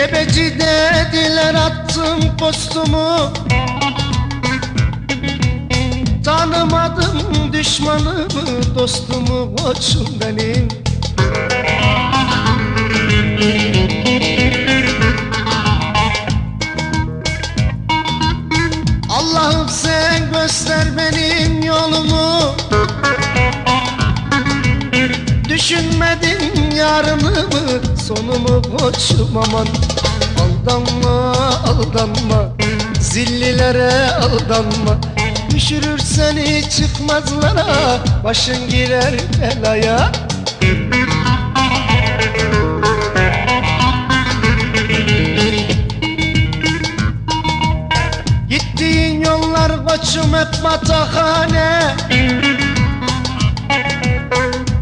Şebeci dediler attım postumu. Tanımadım düşmanımı dostumu koçum benim. Allah'ım sen göster benim yolumu. Düşünmedim yarını sonumu koçum aman. Aldanma aldanma. Zillilere aldanma. Düşürür seni çıkmazlara başın girer belaya. Gittiğin yollar koçum hep matahane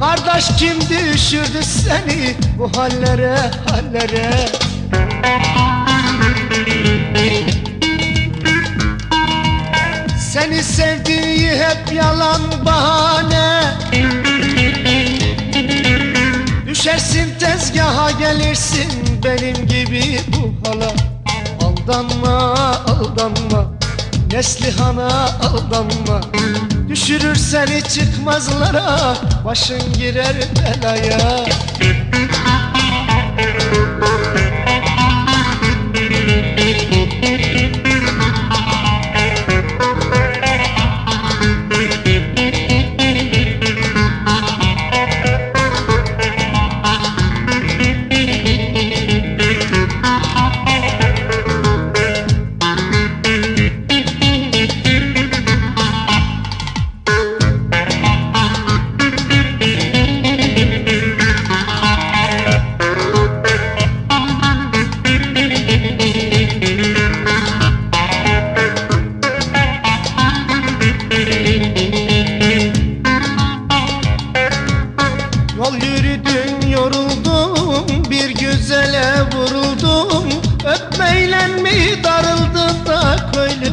Kardeş kim düşürdü seni bu hallere hallere? Seni sevdiği hep yalan bahane. Düşersin tezgaha gelirsin benim gibi bu hala. Aldanma aldanma. Neslihana aldanma Düşürür seni çıkmazlara Başın girer belaya. Yol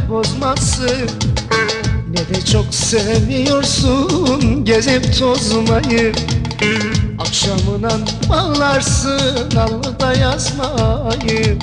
da bozmasın Ne de çok seviyorsun Gezip tozmayı. Akşamına bağlarsın Allıda yazmayı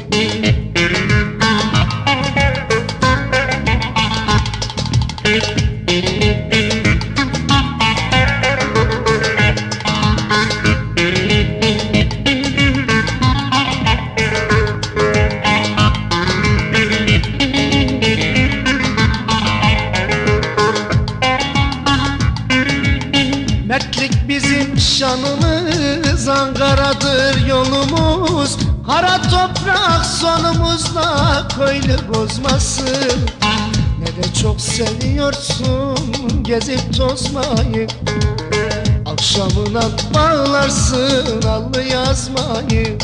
Mertlik bizim şanımız Ankara'dır yolumuz. Kara toprak sonumuzda köylü bozmasın. Ne de çok seviyorsun gezip tozmayı. Akşamına bağlarsın allı yazmayı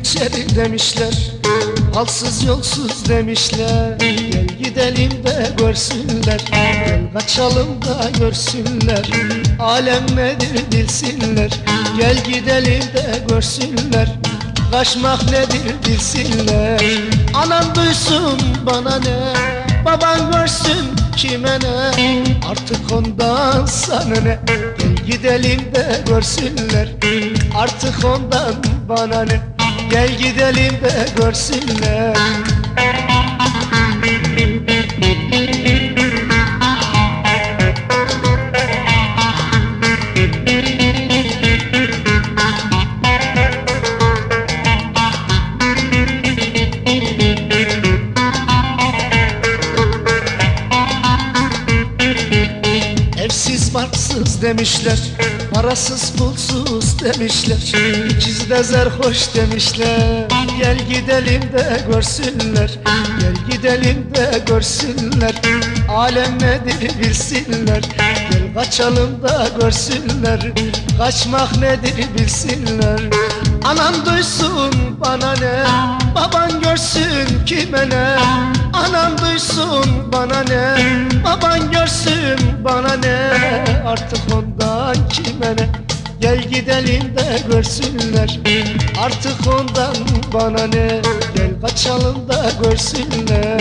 İçeri demişler Halsız yolsuz demişler. Gel gidelim de görsünler Gel kaçalım da görsünler. Alem nedir bilsinler Gel gidelim de görsünler. Kaçmak nedir bilsinler? Anan duysun bana ne? Baban görsün kime ne? Artık ondan sana ne? Gel gidelim de görsünler Artık ondan bana ne Gel gidelim de görsünler. Evsiz barksız demişler Parasız pulsuz demişler. İkisi de zerhoş demişler. Gel gidelim de görsünler. Gel gidelim de görsünler. Alem nedir bilsinler. Gel kaçalım da görsünler. Kaçmak nedir bilsinler. Anan duysun bana ne? Baban görsün kime ne? Anam duysun bana ne? Baban görsün bana ne? Artık ondan kime ne Gel gidelim de görsünler. Artık ondan bana ne? Gel kaçalım da görsünler